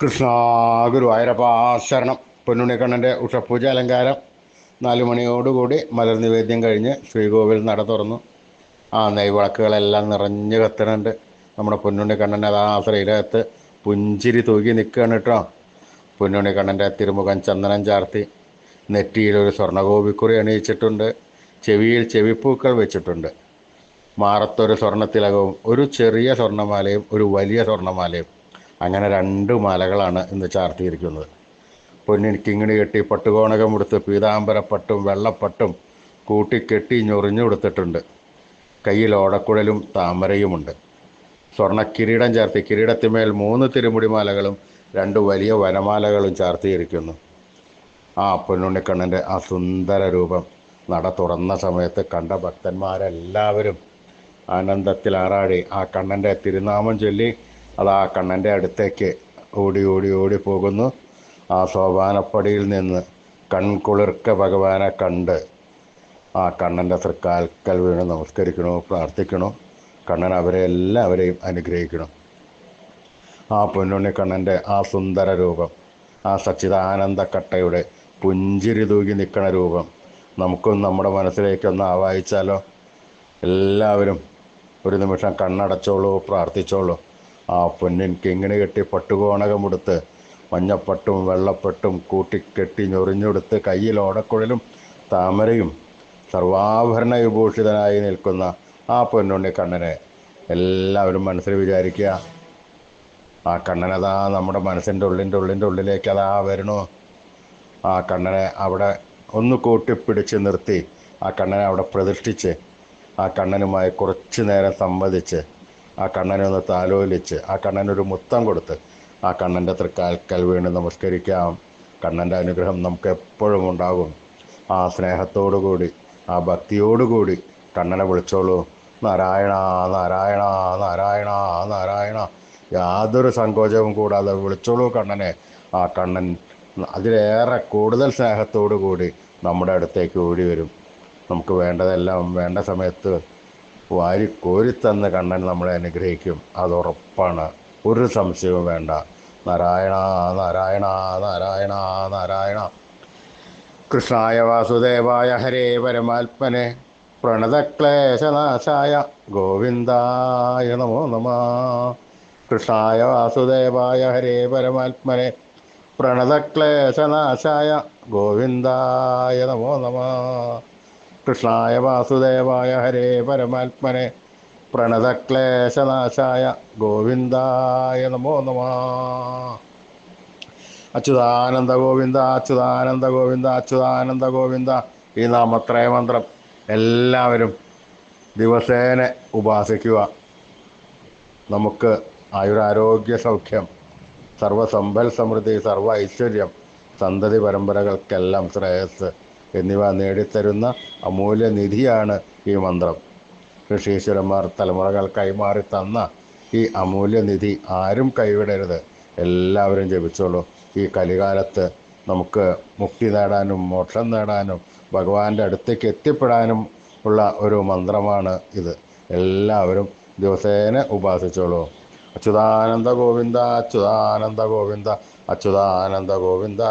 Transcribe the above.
കൃഷ്ണ ഗുരുവായൂരപ്പ ശരണം പൊന്നുണ്ണിക്കണ്ണന്റെ ഉഷപൂജ അലങ്കാരം. നാലു മണിയോടുകൂടി മലർ നിവേദ്യം കഴിഞ്ഞ് ശ്രീകോവിൽ നട തുറന്നു. ആ നെയ്വിളക്കുകളെല്ലാം നിറഞ്ഞു കത്തണുണ്ട് നമ്മുടെ പൊന്നുണ്ണിക്കണ്ണന്റെ അതാ ശ്രീരകത്ത് പുഞ്ചിരി തൂക്കി നിൽക്കുകയാണ് കേട്ടോ. പൊന്നുണ്ണിക്കണ്ണന്റെ തിരുമുഖം ചന്ദനം ചാർത്തി. നെറ്റിയിലൊരു സ്വർണഗോപിക്കുറി അണിയിച്ചിട്ടുണ്ട്. ചെവിയിൽ ചെവിപ്പൂക്കൾ വെച്ചിട്ടുണ്ട്. മാറത്തൊരു സ്വർണത്തിലകവും ഒരു ചെറിയ സ്വർണമാലയും ഒരു വലിയ സ്വർണമാലയും അങ്ങനെ രണ്ട് മലകളാണ് ഇന്ന് ചാർത്തിയിരിക്കുന്നത്. പൊന്നിൻ കിങ്ങിണി കെട്ടി പട്ടുകോണകം ഉടുത്ത് പീതാംബരപ്പട്ടും വെള്ളപ്പട്ടും കൂട്ടിക്കെട്ടി ഞൊറിഞ്ഞു കൊടുത്തിട്ടുണ്ട്. കയ്യിൽ ഓടക്കുഴലും താമരയുമുണ്ട്. സ്വർണ കിരീടം ചാർത്തി കിരീടത്തിന്മേൽ മൂന്ന് തിരുമുടി മാലകളും രണ്ട് വലിയ വനമാലകളും ചാർത്തിയിരിക്കുന്നു. ആ പൊന്നുണ്ണിക്കണ്ണന്റെ ആ സുന്ദര രൂപം നട തുറന്ന സമയത്ത് കണ്ട ഭക്തന്മാരെല്ലാവരും ആനന്ദത്തിൽ ആറാടി ആ കണ്ണന്റെ തിരുനാമം ചൊല്ലി അത് ആ കണ്ണന്റെ അടുത്തേക്ക് ഓടി ഓടി ഓടി പോകുന്നു. ആ സോപാനപ്പടിയിൽ നിന്ന് കൺകുളിർക്ക ഭഗവാനെ കണ്ട് ആ കണ്ണന്റെ തൃക്കാൽക്കൽ വീണ് നമസ്കരിക്കണോ പ്രാർത്ഥിക്കണോ? കണ്ണൻ അവരെ എല്ലാവരെയും അനുഗ്രഹിക്കണം? ആ പൊന്നുണ്ണി കണ്ണന്റെ ആ സുന്ദര രൂപം ആ സച്ചിദാനന്ദ കട്ടയുടെ പുഞ്ചിരി തൂകി നിൽക്കണ രൂപം നമുക്കും നമ്മുടെ മനസ്സിലേക്കൊന്ന് ആവാഹിച്ചാലോ? എല്ലാവരും ഒരു നിമിഷം കണ്ണടച്ചോളൂ പ്രാർത്ഥിച്ചോളൂ. ആ പൊന്നിൻ കിങ്ങിണി കെട്ടി പട്ടുകോണകമെടുത്ത് മഞ്ഞപ്പട്ടും വെള്ളപ്പട്ടും കൂട്ടിക്കെട്ടി ഞൊറിഞ്ഞെടുത്ത് കയ്യിൽ ഓടക്കുഴലും താമരയും സർവാഭരണ വിഭൂഷിതനായി നിൽക്കുന്ന ആ പൊന്നുണ്ണി കണ്ണനെ എല്ലാവരും മനസ്സിൽ വിചാരിക്കുക. ആ കണ്ണനതാ നമ്മുടെ മനസ്സിന്റെ ഉള്ളിന്റെ ഉള്ളിന്റെ ഉള്ളിലേക്ക് അതാ വരണു. ആ കണ്ണനെ അവിടെ ഒന്ന് കൂട്ടിപ്പിടിച്ച് നിർത്തി. ആ കണ്ണനെ അവിടെ പ്രതിഷ്ഠിച്ച് ആ കണ്ണനുമായി കുറച്ചു നേരം സംവദിച്ച് ആ കണ്ണനെ ഒന്ന് താലോലിച്ച് ആ കണ്ണനൊരു മുത്തം കൊടുത്ത് ആ കണ്ണന്റെ തൃക്കാൽക്കൽ വീണ് നമസ്കരിക്കാം. കണ്ണന്റെ അനുഗ്രഹം നമുക്ക് എപ്പോഴും ഉണ്ടാകും. ആ സ്നേഹത്തോടു കൂടി ആ ഭക്തിയോടുകൂടി കണ്ണനെ വിളിച്ചോളൂ. നാരായണ നാരായണ നാരായണ നാരായണ. യാതൊരു സങ്കോചവും കൂടാതെ വിളിച്ചോളൂ കണ്ണനെ. ആ കണ്ണൻ അതിലേറെ കൂടുതൽ സ്നേഹത്തോടു കൂടി നമ്മുടെ അടുത്തേക്ക് ഓടി വരും. നമുക്ക് വേണ്ടതെല്ലാം വേണ്ട സമയത്ത് വാരി കോരിത്തന്ന് കണ്ണൻ നമ്മളെ അനുഗ്രഹിക്കും. അതുറപ്പാണ് ഒരു സംശയവും വേണ്ട. നാരായണ നാരായണ നാരായണ നാരായണ. കൃഷ്ണായ വാസുദേവായ ഹരേ പരമാത്മനെ. പ്രണതക്ലേശനാശായ ഗോവിന്ദായ നമോ നമ. കൃഷ്ണായ വാസുദേവായ ഹരേ പരമാത്മനെ. പ്രണതക്ലേശനാശായ ഗോവിന്ദായ നമോ നമ. കൃഷ്ണായ വാസുദേവായ ഹരേ പരമാത്മനെ പ്രണതക്ലേശനാശായ ഗോവിന്ദായ നമോ നമ. അച്യുതാനന്ദ ഗോവിന്ദ അച്യുതാനന്ദ ഗോവിന്ദ അച്യുതാനന്ദ ഗോവിന്ദ. ഈ നാമത്രയ മന്ത്രം എല്ലാവരും ദിവസേന ഉപാസിക്കുക. നമുക്ക് ആയുരാരോഗ്യ സൗഖ്യം സർവസമ്പൽ സമൃദ്ധി സർവ ഐശ്വര്യം സന്തതി പരമ്പരകൾക്കെല്ലാം ശ്രേയസ്. എന്നിവ നേടിത്തരുന്ന അമൂല്യ നിധിയാണ് ഈ മന്ത്രം. ഋഷീശ്വരന്മാർ തലമുറകൾ കൈമാറി തന്ന ഈ അമൂല്യ നിധി ആരും കൈവിടരുത്. എല്ലാവരും ജപിച്ചോളൂ. ഈ കലികാലത്ത് നമുക്ക് മുക്തി നേടാനും മോക്ഷം നേടാനും ഭഗവാന്റെ അടുത്തേക്ക് എത്തിപ്പെടാനും ഉള്ള ഒരു മന്ത്രമാണ് ഇത്. എല്ലാവരും ദിവസേന ഉപാസിച്ചോളൂ. അച്യുതാനന്ദ ഗോവിന്ദ അച്യുതാനന്ദ ഗോവിന്ദ അച്യുതാനന്ദ ഗോവിന്ദ